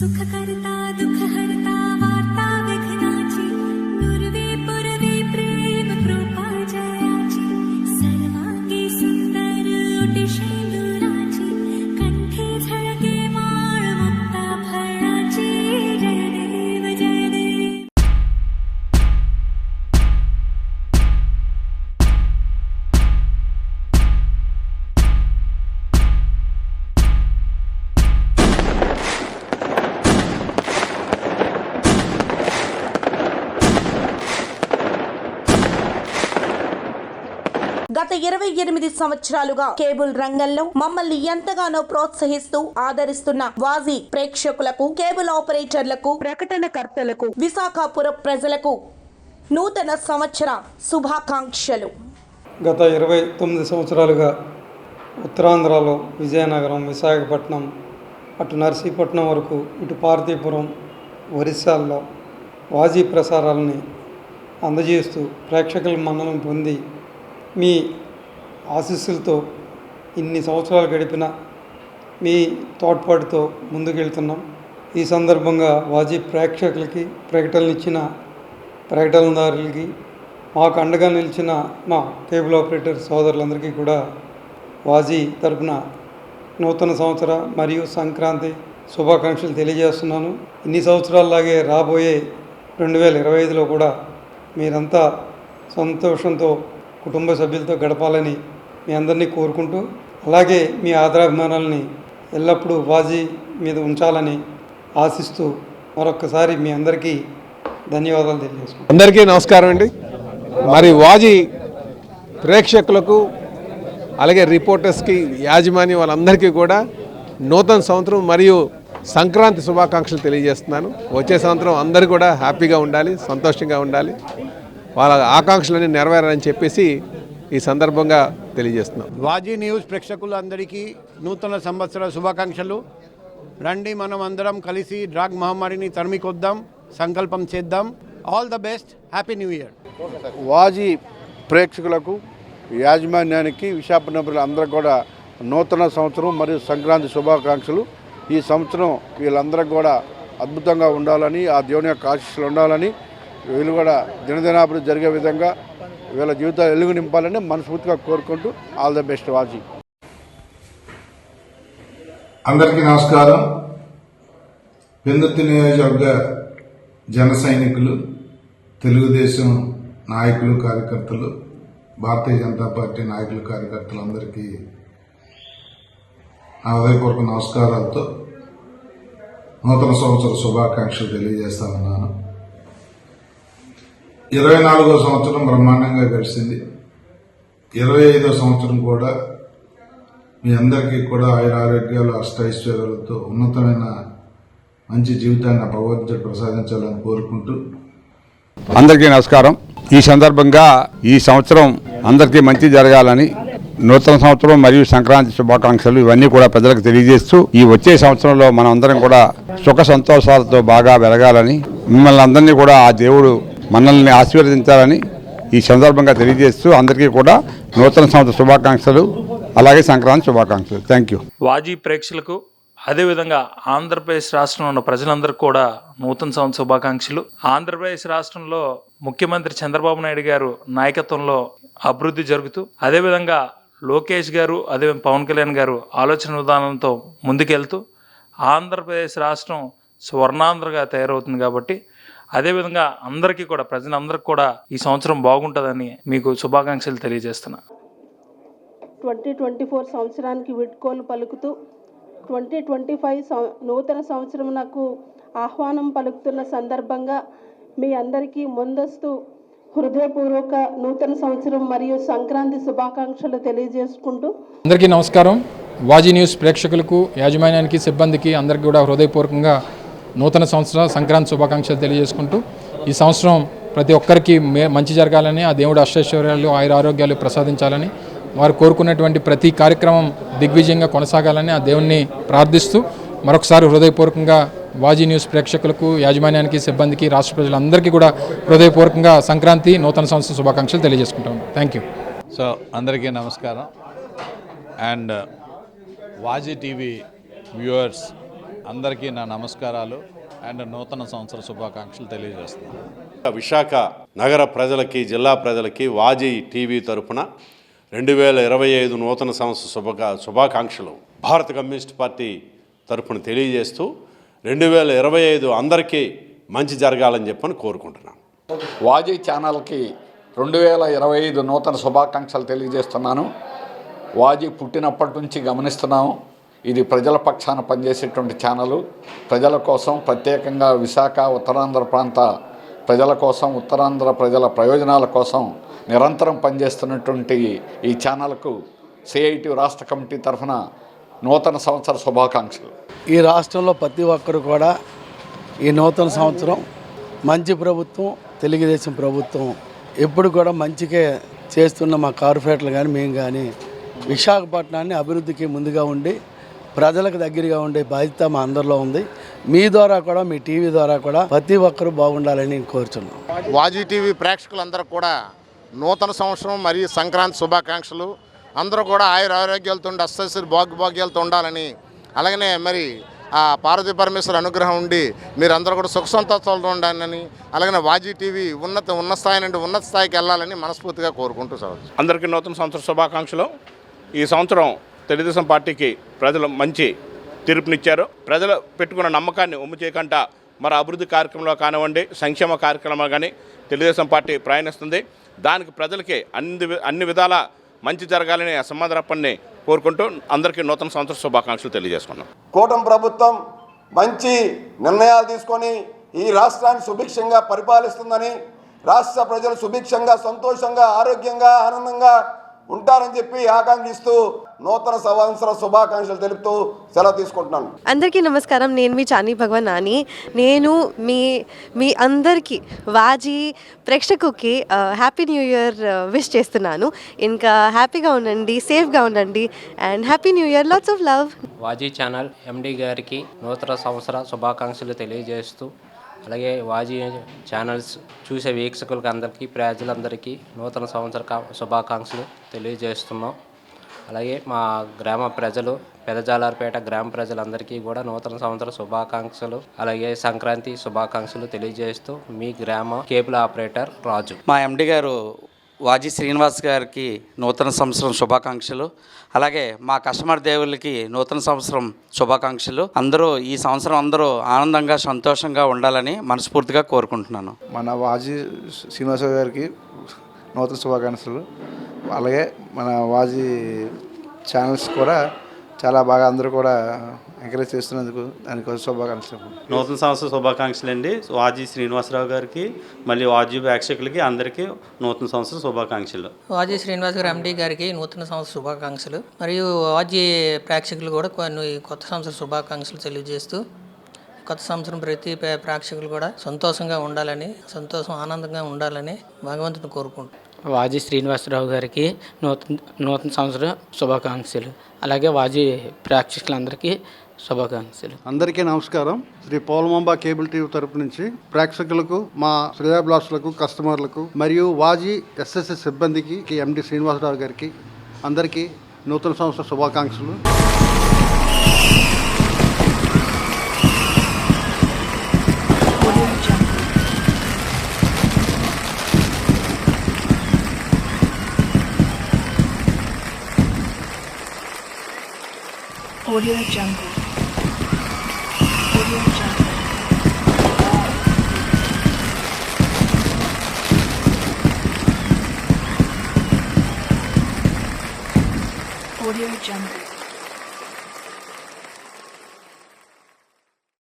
そ書かれた గత ఇరవై ఎనిమిది సంవత్సరాలుగా కేబుల్ రంగంలో మమ్మల్ని ఎంతగానో ప్రోత్సహిస్తూ ఆదరిస్తున్న వాజీ ప్రేక్షకులకు కేబుల్ ఆపరేటర్లకు ప్రకటనకర్తలకు విశాఖపురం ప్రజలకు నూతన సంవత్సర శుభాకాంక్షలు. గత ఇరవై తొమ్మిది సంవత్సరాలుగా ఉత్తరాంధ్రలో విజయనగరం విశాఖపట్నం అటు నర్సీపట్నం వరకు ఇటు పార్తీపురం ఒరిస్సాల్లో వాజీ ప్రసారాలని అందజేస్తూ ప్రేక్షకుల మన్ననం పొంది మీ ఆశీస్సులతో ఇన్ని సంవత్సరాలు గడిపిన మీ తోడ్పాటుతో ముందుకెళ్తున్నాం. ఈ సందర్భంగా వాజీ ప్రేక్షకులకి ప్రకటనలు ఇచ్చిన ప్రకటనదారులకి మాకు అండగా నిలిచిన మా కేబుల్ ఆపరేటర్ సోదరులందరికీ కూడా వాజీ తరపున నూతన సంవత్సర మరియు సంక్రాంతి శుభాకాంక్షలు తెలియజేస్తున్నాను. ఇన్ని సంవత్సరాల్లాగే రాబోయే రెండు వేల ఇరవై ఐదులో కూడా మీరంతా సంతోషంతో కుటుంబ సభ్యులతో గడపాలని మీ అందరినీ కోరుకుంటూ అలాగే మీ ఆదరాభిమానాలని ఎల్లప్పుడూ బాజీ మీద ఉంచాలని ఆశిస్తూ మరొక్కసారి మీ అందరికీ ధన్యవాదాలు తెలియజేసుకుంటాను అందరికీ నమస్కారం అండి. మరి వాజీ ప్రేక్షకులకు అలాగే రిపోర్టర్స్కి యాజమాన్యం వాళ్ళందరికీ కూడా నూతన సంవత్సరం మరియు సంక్రాంతి శుభాకాంక్షలు తెలియజేస్తున్నాను. వచ్చే సంవత్సరం అందరూ కూడా హ్యాపీగా ఉండాలి సంతోషంగా ఉండాలి. వాళ్ళ ఆకాంక్షలన్నీ నెరవేరాలని చెప్పేసి ఈ సందర్భంగా తెలియజేస్తున్నాం. వాజీ న్యూస్ ప్రేక్షకులందరికీ నూతన సంవత్సర శుభాకాంక్షలు. రండి మనం అందరం కలిసి డ్రాగ్ మహమ్మారిని తరిమికొద్దాం సంకల్పం చేద్దాం. All the best happy new year Vaaji ప్రేక్షకులకు యాజమాన్యానికి విశాఖపట్నం అందరూ కూడా నూతన సంవత్సరం మరియు సంక్రాంతి శుభాకాంక్షలు. ఈ సంవత్సరం వీళ్ళందరూ కూడా అద్భుతంగా ఉండాలని ఆ దేవుని యొక్క ఆశీస్సులు ఉండాలని వీళ్ళు కూడా దినదినాభివృద్ధి జరిగే విధంగా వీళ్ళ జీవితాలు వెలుగు నింపాలని మనస్ఫూర్తిగా కోరుకుంటూ ఆల్ ద బెస్ట్ వాజీ అందరికీ నమస్కారం. పెందుర్తి నియోజకవర్గ జన సైనికులు తెలుగుదేశం నాయకులు కార్యకర్తలు భారతీయ జనతా పార్టీ నాయకులు కార్యకర్తలు అందరికీ నా హృదయపూర్వక నమస్కారాలతో నూతన సంవత్సర శుభాకాంక్షలు తెలియజేస్తా ఉన్నాను. ఇరవై నాలుగో సంవత్సరం బ్రహ్మాండంగా గడిచింది. ఇరవై ఐదో సంవత్సరం కూడా మీ అందరికీ కూడా ఆయన ఆరోగ్యాలు అష్టైశ్వర్యాలతో ఉన్నతమైన మంచి జీవితాన్ని ఆ భగవంతుడు ప్రసాదించాలని కోరుకుంటూ అందరికీ నమస్కారం. ఈ సందర్భంగా ఈ సంవత్సరం అందరికీ మంచి జరగాలని నూతన సంవత్సరం మరియు సంక్రాంతి శుభాకాంక్షలు ఇవన్నీ కూడా ప్రజలకు తెలియజేస్తూ ఈ వచ్చే సంవత్సరంలో మనం అందరం కూడా సుఖ సంతోషాలతో బాగా వెలగాలని మిమ్మల్ని అందరినీ కూడా ఆ దేవుడు మనల్ని ఆశీర్వదించాలని ఈ సందర్భంగా తెలియజేస్తూ అందరికీ కూడా నూతన సంవత్సర శుభాకాంక్షలు అలాగే సంక్రాంతి శుభాకాంక్షలు. థ్యాంక్ యూ వాజీ ప్రేక్షకులకు అదేవిధంగా ఆంధ్రప్రదేశ్ రాష్ట్రంలో ఉన్న ప్రజలందరికీ కూడా నూతన సంవత్సర శుభాకాంక్షలు. ఆంధ్రప్రదేశ్ రాష్ట్రంలో ముఖ్యమంత్రి చంద్రబాబు నాయుడు గారు నాయకత్వంలో అభివృద్ధి జరుగుతూ అదేవిధంగా లోకేష్ గారు అదే పవన్ కళ్యాణ్ గారు ఆలోచన విధానంతో ముందుకెళ్తూ ఆంధ్రప్రదేశ్ రాష్ట్రం స్వర్ణాంధ్రగా తయారవుతుంది కాబట్టి అదేవిధంగా అందరికీ కూడా ప్రజలందరికీ కూడా ఈ సంవత్సరం బాగుంటుందని మీకు శుభాకాంక్షలు తెలియజేస్తున్నా. ట్వంటీ ట్వంటీ ఫోర్ సంవత్సరానికి విడ్కోలు పలుకుతూ ట్వంటీ ట్వంటీ ఫైవ్ సం నూతన సంవత్సరం నాకు ఆహ్వానం పలుకుతున్న సందర్భంగా మీ అందరికీ ముందస్తు హృదయపూర్వక నూతన సంవత్సరం మరియు సంక్రాంతి శుభాకాంక్షలు తెలియజేసుకుంటూ. అందరికీ నమస్కారం. వాజీ న్యూస్ ప్రేక్షకులకు యాజమాన్యానికి సిబ్బందికి అందరికీ కూడా హృదయపూర్వకంగా నూతన సంవత్సర సంక్రాంతి శుభాకాంక్షలు తెలియజేసుకుంటూ ఈ సంవత్సరం ప్రతి ఒక్కరికి మే మంచి జరగాలని ఆ దేవుడు అష్టైశ్వర్యాలు ఆయుర ఆరోగ్యాలు ప్రసాదించాలని వారు కోరుకున్నటువంటి ప్రతి కార్యక్రమం దిగ్విజయంగా కొనసాగాలని ఆ దేవుణ్ణి ప్రార్థిస్తూ మరొకసారి హృదయపూర్వకంగా వాజీ న్యూస్ ప్రేక్షకులకు యాజమాన్యానికి సిబ్బందికి రాష్ట్ర ప్రజలందరికీ కూడా హృదయపూర్వకంగా సంక్రాంతి నూతన సంవత్సర శుభాకాంక్షలు తెలియజేసుకుంటాం. థ్యాంక్ యూ సో అందరికీ నమస్కారం. అండ్ వాజీ టీవీ వ్యూవర్స్ అందరికీ నా నమస్కారాలు అండ్ నూతన సంవత్సర శుభాకాంక్షలు తెలియజేస్తున్నాను. విశాఖ నగర ప్రజలకి జిల్లా ప్రజలకి వాజీ టీవీ తరపున రెండు వేల ఇరవై ఐదు నూతన సంవత్సర శుభకా శుభాకాంక్షలు భారత కమ్యూనిస్ట్ పార్టీ తరపున తెలియజేస్తూ రెండు వేల ఇరవై ఐదు అందరికీ మంచి జరగాలని చెప్పని కోరుకుంటున్నాను. వాజీ ఛానల్కి రెండు వేల ఇరవై ఐదు నూతన శుభాకాంక్షలు తెలియజేస్తున్నాను. వాజీ పుట్టినప్పటి నుంచి గమనిస్తున్నాము. ఇది ప్రజల పక్షాన పనిచేసేటువంటి ఛానలు. ప్రజల కోసం ప్రత్యేకంగా విశాఖ ఉత్తరాంధ్ర ప్రాంత ప్రజల కోసం ఉత్తరాంధ్ర ప్రజల ప్రయోజనాల కోసం నిరంతరం పనిచేస్తున్నటువంటి ఈ ఛానల్కు సిఐటి రాష్ట్ర కమిటీ తరఫున నూతన సంవత్సర శుభాకాంక్షలు. ఈ రాష్ట్రంలో ప్రతి ఒక్కరు కూడా ఈ నూతన సంవత్సరం మంచి ప్రభుత్వం తెలుగుదేశం ప్రభుత్వం ఎప్పుడు కూడా మంచిగా చేస్తున్న మా కార్పొరేటర్లు కానీ మేము కానీ విశాఖపట్నాన్ని అభివృద్ధికి ముందుగా ఉండి ప్రజలకు దగ్గరగా ఉండే బాధ్యత మా అందరిలో ఉంది. మీ ద్వారా కూడా మీ టీవీ ద్వారా కూడా ప్రతి ఒక్కరూ బాగుండాలని నేను కోరుచున్నాను. వాజీ టీవీ ప్రేక్షకులందరూ కూడా నూతన సంవత్సరం మరియు సంక్రాంతి శుభాకాంక్షలు. అందరూ కూడా ఆయుర ఆరోగ్యాలతో ఉండి అస్తశ్రీ భాగ్యభాగ్యాలతో ఉండాలని అలాగనే మరి ఆ పార్వతీ పరమేశ్వర అనుగ్రహం ఉండి మీరందరూ కూడా సుఖ సంతోషాలతో ఉండాలని అలాగనే వాజీ టీవీ ఉన్నత ఉన్నత స్థాయి నుండి ఉన్నత స్థాయికి వెళ్ళాలని మనస్ఫూర్తిగా కోరుకుంటూ సార్ అందరికీ నూతన సంవత్సర శుభాకాంక్షలు. ఈ సంవత్సరం తెలుగుదేశం పార్టీకి ప్రజలు మంచి తీర్పునిచ్చారు. ప్రజలు పెట్టుకున్న నమ్మకాన్ని ఒమ్ము చేయకుండా మరి అభివృద్ధి కార్యక్రమంలో కానివ్వండి సంక్షేమ కార్యక్రమాలు కానీ తెలుగుదేశం పార్టీ ప్రయాణిస్తుంది. దానికి ప్రజలకి అన్ని అన్ని విధాల మంచి జరగాలని సమాధానప్పని కోరుకుంటూ అందరికీ నూతన సంవత్సర శుభాకాంక్షలు తెలియజేసుకున్నాం కూటమి ప్రభుత్వం మంచి నిర్ణయాలు తీసుకొని ఈ రాష్ట్రాన్ని సుభిక్షంగా పరిపాలిస్తుందని రాష్ట్ర ప్రజలు సుభిక్షంగా సంతోషంగా ఆరోగ్యంగా ఆనందంగా ఉంటారని చెప్పి ఆకాంక్షిస్తూ నూతన సంవత్సర శుభాకాంక్షలు తెలుపుతూ సెలవు తీసుకుంటున్నాను. అందరికీ నమస్కారం. నేను మీ చానీ భగవాన్ నాని. నేను మీ మీ అందరికీ వాజీ ప్రేక్షకుకి హ్యాపీ న్యూ ఇయర్ విష్ చేస్తున్నాను. ఇంకా హ్యాపీగా ఉండండి సేఫ్గా ఉండండి and happy new year lots of love Vaaji channel MD గారికి నూతన సంవత్సర శుభాకాంక్షలు తెలియజేస్తూ అలాగే వాజీ ఛానల్స్ చూసే వీక్షకులకు అందరికీ ప్రజలందరికీ నూతన సంవత్సర శుభాకాంక్షలు తెలియజేస్తున్నాం. అలాగే మా గ్రామ ప్రజలు పెదజాలార్పేట గ్రామ ప్రజలందరికీ కూడా నూతన సంవత్సర శుభాకాంక్షలు అలాగే సంక్రాంతి శుభాకాంక్షలు తెలియజేస్తూ మీ గ్రామ కేబుల్ ఆపరేటర్ రాజు. మా ఎండి గారు వాజీ శ్రీనివాస్ గారికి నూతన సంవత్సరం శుభాకాంక్షలు. అలాగే మా కస్టమర్ దేవుళ్ళకి నూతన సంవత్సరం శుభాకాంక్షలు. అందరూ ఈ సంవత్సరం అందరూ ఆనందంగా సంతోషంగా ఉండాలని మనస్ఫూర్తిగా కోరుకుంటున్నాను. మన వాజీ శ్రీనివాస గారికి నూతన శుభాకాంక్షలు. అలాగే మన వాజీ ఛానల్స్ కూడా చాలా బాగా అందరూ కూడా ఎంకరేజ్ చేస్తున్నందుకు దానికోసం శుభాకాంక్షలు. నూతన సంవత్సర శుభాకాంక్షలు అండి వాజీ శ్రీనివాసరావు గారికి మళ్ళీ వాజీ ప్రేక్షకులకి అందరికీ నూతన సంవత్సర శుభాకాంక్షలు. వాజీ శ్రీనివాస్ గారు ఎండి గారికి నూతన సంవత్సర శుభాకాంక్షలు. మరియు వాజీ ప్రేక్షకులు కూడా కొన్ని కొత్త సంవత్సర శుభాకాంక్షలు తెలియజేస్తూ కొత్త సంవత్సరం ప్రతి ప్రే- ప్రేక్షకులు కూడా సంతోషంగా ఉండాలని సంతోషం ఆనందంగా ఉండాలని భగవంతుని కోరుకుంటున్నాను వాజీ శ్రీనివాసరావు గారికి నూతన నూతన సంవత్సర శుభాకాంక్షలు. అలాగే వాజీ ప్రేక్షకులందరికీ శుభాకాంక్షలు అందరికీ నమస్కారం శ్రీ పౌలమాంబ కేబుల్ టీవీ తరపు నుంచి ప్రేక్షకులకు మా శ్రేయాభిలాషులకు కస్టమర్లకు మరియు వాజీ ఎస్ఎస్ఎస్ సిబ్బందికి ఎండి శ్రీనివాసరావు గారికి అందరికీ నూతన సంవత్సర శుభాకాంక్షలు. Audio Jungle. Audio Jungle.